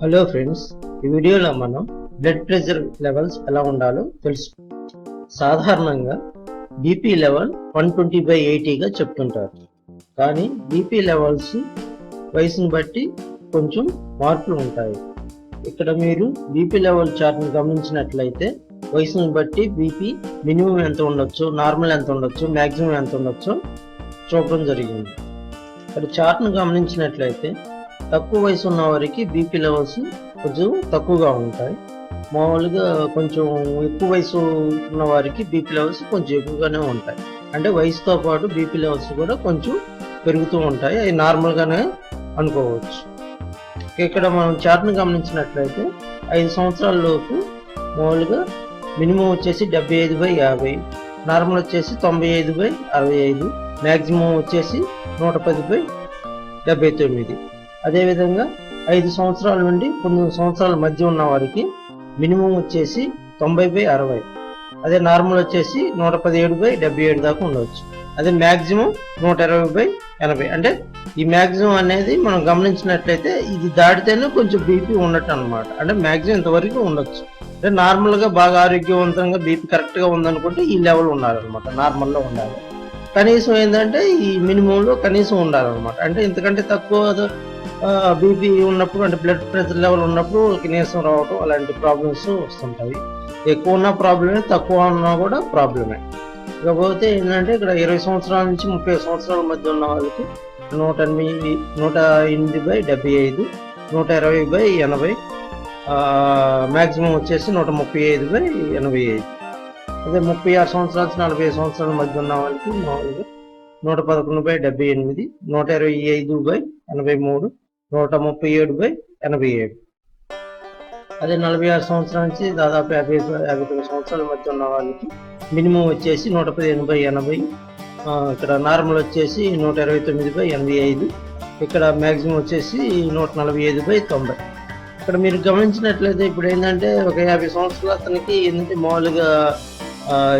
Hello friends ఈ వీడియోలో మనం బ్లడ్ ప్రెషర్ లెవెల్స్ ఎలా ఉండాలో తెలుసు. సాధారణంగా BP level one twenty by ఎయిటీగా చెప్తుంటారు. కానీ బీపీ లెవెల్స్ వయసును బట్టి కొంచెం మార్పులు ఉంటాయి. ఇక్కడ మీరు బీపీ లెవెల్ చార్ట్ని గమనించినట్లయితే వయసును బట్టి బీపీ మినిమం ఎంత ఉండొచ్చు నార్మల్ ఎంత ఉండొచ్చు మ్యాక్సిమం ఎంత ఉండొచ్చు చూపడం జరిగింది. ఇక్కడ చార్ట్ను గమనించినట్లయితే తక్కువ వయసు ఉన్న వారికి బీపీ లెవెల్స్ కొంచెం తక్కువగా ఉంటాయి. మామూలుగా కొంచెం ఎక్కువ వయసు ఉన్న వారికి బీపీ లెవెల్స్ కొంచెం ఎక్కువగానే ఉంటాయి. అంటే వయసుతో పాటు బీపీ లెవెల్స్ కూడా కొంచెం పెరుగుతూ ఉంటాయి. అవి నార్మల్గానే అనుకోవచ్చు. ఇక్కడ మనం చార్ట్ని గమనించినట్లయితే ఐదు సంవత్సరాల లోపు మామూలుగా మినిమం వచ్చేసి డెబ్బై ఐదు బై యాభై నార్మల్ వచ్చేసి తొంభై ఐదు బై అరవై ఐదు మ్యాక్సిమం వచ్చేసి నూట పది బై డెబ్బై తొమ్మిది. అదేవిధంగా ఐదు సంవత్సరాల నుండి పంతొమ్మిది సంవత్సరాల మధ్య ఉన్న వారికి మినిమం వచ్చేసి తొంభై బై అరవై. అదే నార్మల్ వచ్చేసి నూట పదిహేడు బై డెబ్బై ఏడు దాకా ఉండవచ్చు. అదే మ్యాక్సిమం నూట ఇరవై బై ఎనభై. అంటే ఈ మ్యాక్సిమం అనేది మనం గమనించినట్లయితే ఇది దాటితేనే కొంచెం బీపీ ఉండటం అనమాట అంటే మ్యాక్సిమం ఇంతవరకు ఉండొచ్చు. అంటే నార్మల్గా బాగా ఆరోగ్యవంతంగా బీపీ కరెక్ట్గా ఉందనుకుంటే ఈ లెవెల్ ఉండాలన్నమాట. నార్మల్లో ఉండాలి. కనీసం ఏంటంటే ఈ మినిమంలో కనీసం ఉండాలన్నమాట. అంటే ఇంతకంటే తక్కువ బీపీ ఉన్నప్పుడు అంటే బ్లడ్ ప్రెషర్ లెవెల్ ఉన్నప్పుడు నీరసం రావటం అలాంటి ప్రాబ్లమ్స్ వస్తుంటాయి. ఎక్కువ ఉన్న ప్రాబ్లమే తక్కువ ఉన్నా కూడా ప్రాబ్లమే ఇకపోతే ఏంటంటే ఇక్కడ ఇరవై సంవత్సరాల నుంచి ముప్పై సంవత్సరాల మధ్య ఉన్న వాళ్ళకి నూట ఎనిమిది నూట ఎనిమిది బై డెబ్బై ఐదు నూట ఇరవై బై ఎనభై మ్యాక్సిమం వచ్చేసి నూట ముప్పై ఐదు బై ఎనభై ఐదు. అదే ముప్పై ఆరు సంవత్సరాల నుంచి నలభై సంవత్సరాల మధ్య ఉన్న వాళ్ళకి మామూలుగా నూట పదకొండు బై డెబ్బై ఎనిమిది నూట ఇరవై ఐదు బై ఎనభై మూడు నూట ముప్పై ఏడు బై ఎనభై ఏడు. అదే నలభై ఆరు సంవత్సరాల నుంచి దాదాపు యాభై యాభై తొమ్మిది సంవత్సరాల మధ్య ఉన్న వాళ్ళకి. మినిమం వచ్చేసి నూట పదిహేను బై ఎనభై. ఇక్కడ నార్మల్ వచ్చేసి నూట ఇరవై తొమ్మిది బై ఎనభై ఐదు. ఇక్కడ మ్యాక్సిమం వచ్చేసి నూట నలభై ఐదు బై తొంభై. ఇక్కడ మీరు గమనించినట్లయితే ఇప్పుడు ఏంటంటే ఒక యాభై సంవత్సరాల అతనికి ఏంటంటే మామూలుగా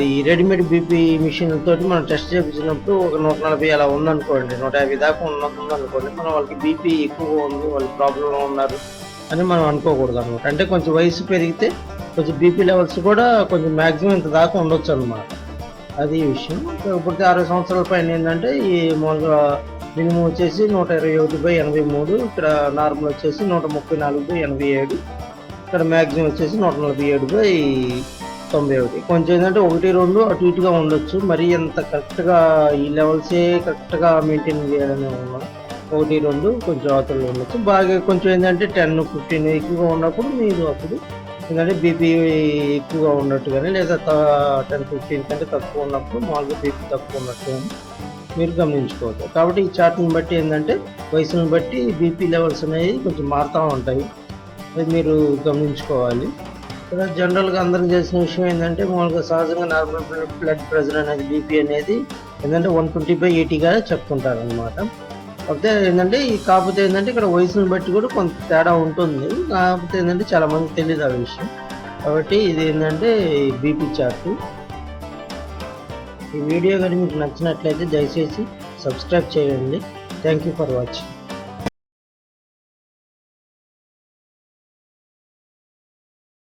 ఈ రెడీమేడ్ బీపీ మిషన్ తోటి మనం టెస్ట్ చేయించినప్పుడు ఒక నూట నలభై అలా ఉందనుకోండి నూట యాభై దాకా ఉన్న ఉందనుకోండి మనం వాళ్ళకి బీపీ ఎక్కువగా ఉంది వాళ్ళు ప్రాబ్లంలో ఉన్నారు అని మనం అనుకోకూడదు అనమాట. అంటే కొంచెం వయసు పెరిగితే కొంచెం బీపీ లెవెల్స్ కూడా కొంచెం మ్యాక్సిమం ఇంత దాకా ఉండొచ్చు అనమాట. అది విషయం. ఇప్పటికి అరవై సంవత్సరాల పైన ఏంటంటే ఈ మామూలుగా మినిమం వచ్చేసి నూట ఇరవై ఒకటి బై ఎనభై మూడు ఇక్కడ నార్మల్ వచ్చేసి నూట ముప్పై నాలుగు బై ఎనభై ఏడు ఇక్కడ మ్యాక్సిమం వచ్చేసి నూట నలభై ఏడు బై తొంభై ఒకటి కొంచెం ఏంటంటే ఒకటి రెండు అటు ఇటుగా ఉండొచ్చు. మరి ఎంత కరెక్ట్గా ఈ లెవెల్సే కరెక్ట్గా మెయింటైన్ చేయాలని ఉన్నాం ఒకటి రెండు కొంచెం అవతలు ఉండొచ్చు. బాగా కొంచెం ఏంటంటే టెన్ ఫిఫ్టీన్ ఎక్కువగా ఉన్నప్పుడు మీరు అప్పుడు ఎందుకంటే బీపీ ఎక్కువగా ఉన్నట్టు కానీ లేదా టెన్ ఫిఫ్టీన్ కంటే తక్కువ ఉన్నప్పుడు మామూలుగా బీపీ తక్కువ ఉన్నట్టు కానీ మీరు గమనించుకోవచ్చు. కాబట్టి ఈ చార్ట్ని బట్టి ఏంటంటే వయసును బట్టి బీపీ లెవెల్స్ అనేవి కొంచెం మారుతూ ఉంటాయి. అది మీరు గమనించుకోవాలి. ఇక్కడ జనరల్గా అందరం చేసిన విషయం ఏంటంటే మామూలుగా సహజంగా నార్మల్ బ్లడ్ ప్రెషర్ అనేది బీపీ అనేది ఏంటంటే వన్ ట్వంటీ బై ఎయిటీగా చెప్తుంటారు అనమాట కాకపోతే ఏంటంటే ఈ కాకపోతే ఏంటంటే ఇక్కడ వయసును బట్టి కూడా కొంత తేడా ఉంటుంది. కాకపోతే ఏంటంటే చాలా మందికి తెలియదు ఆ విషయం. కాబట్టి ఇది ఏంటంటే బీపీ చార్ట్. ఈ వీడియో కానీ మీకు నచ్చినట్లయితే దయచేసి సబ్స్క్రైబ్ చేయండి. Thank you for watching.